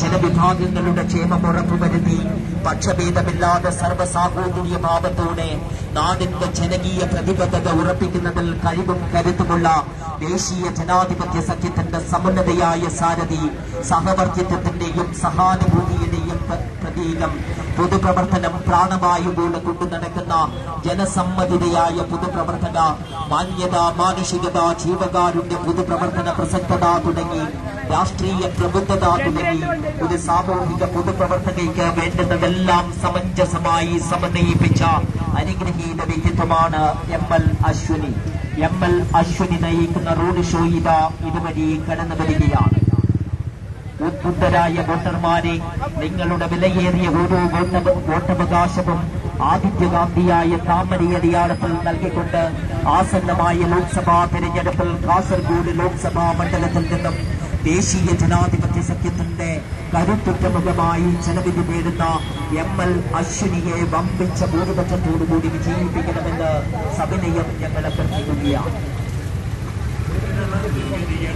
ജനവിഭാഗങ്ങളുടെ ക്ഷേമം ഉറപ്പുവരുത്തി പക്ഷഭേദമില്ലാതെ സർവസാഹോദര്യ ഭാവത്തോടെ നാടിന്റെ ജനകീയ പ്രതിബദ്ധത ഉറപ്പിക്കുന്നതിൽ കഴിവും കരുത്തുമുള്ള ദേശീയ ജനാധിപത്യ സഖ്യത്തിന്റെ സമുന്നതയായ സാരഥി സഹവർത്തിത്വത്തിന്റെയും സഹാനുഭൂതിയുടെയും പ്ര- പ്രതീകം പൊതുപ്രവർത്തനം പ്രാണവായു പോലെ കൊണ്ടു നടക്കുന്ന ജനസമ്മതിതയായ പൊതുപ്രവർത്തക മാന്യത മാനുഷികത ജീവകാരുണ്യ പൊതുപ്രവർത്തന പ്രസക്തത തുടങ്ങി രാഷ്ട്രീയ പ്രബുദ്ധത തുടങ്ങി ഒരു സാമൂഹിക പൊതുപ്രവർത്തകയ്ക്ക് വേണ്ടുന്നതെല്ലാം സമഞ്ജസമായി സമന്വയിപ്പിച്ച അനുഗ്രഹീത വ്യക്തിത്വമാണ് M L Ashwini. M L Ashwini നയിക്കുന്ന റോഡ് ഷോ ഇതാ ഇതുവഴി കടന്നു വരികയാണ്. ഉദ്ബുദ്ധരായ വോട്ടർമാരെ നിങ്ങളുടെ വിലയേറിയ ഓരോ വോട്ടവകാശവും വോട്ടവകാശവും ആദിത്യകാന്തിയായ താമരയടിയാളത്തിൽ നൽകിക്കൊണ്ട് ആസന്നമായ ലോക്സഭാ തെരഞ്ഞെടുപ്പിൽ കാസർഗോഡ് ലോക്സഭാ മണ്ഡലത്തിൽ നിന്നും ദേശീയ ജനാധിപത്യ സഖ്യത്തിന്റെ കരുത്തുറ്റ മുഖമായി ജനവിധി നേടുന്ന എം എൽ അശ്വിനിയെ വമ്പിച്ച ഭൂരിപക്ഷത്തോടുകൂടി വിജയിപ്പിക്കണമെന്ന് സവിനയം ഞങ്ങൾ അഭ്യർത്ഥിക്കുകയാണ്. ദുരിതമേറ്റുപാടിയും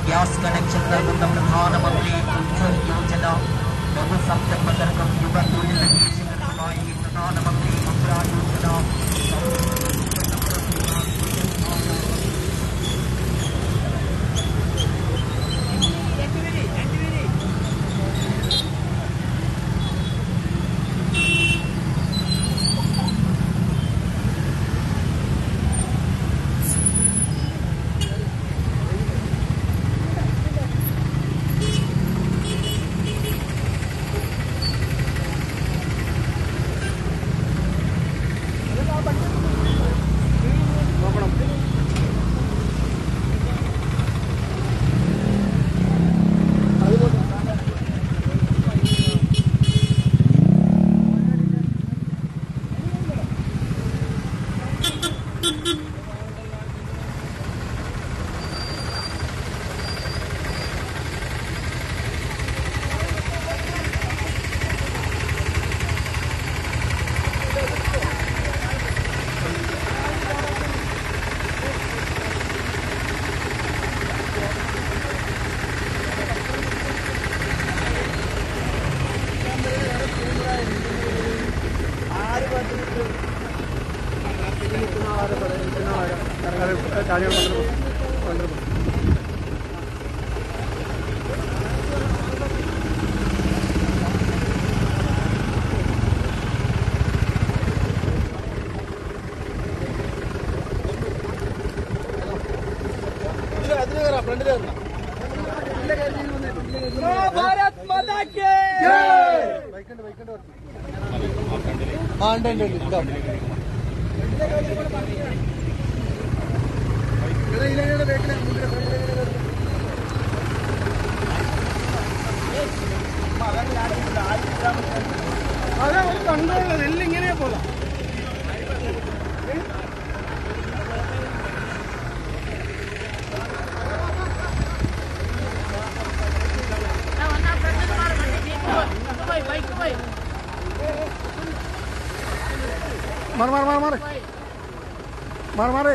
സൗജന്യ ഗ്യാസ് കണക്ഷൻ നൽകുന്ന പ്രധാനമന്ത്രി ഉജ്ജ്വൽ യോജന ലഘുസംരംഭകർക്കും യുവ തൊഴിലന്വേഷകർക്കുമായി പ്രധാനമന്ത്രി കാര്യങ്ങൾ വളരെ ഭാരത് മതാക്ക് ആ ഉണ്ട് ഉണ്ട് ഉണ്ട് भारत माता के അതെ ഒരു കണ്ടോളത് എല്ലാം ഇങ്ങനെ പോകാം മാറി മാറി മാറി മാറി മാറി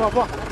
不不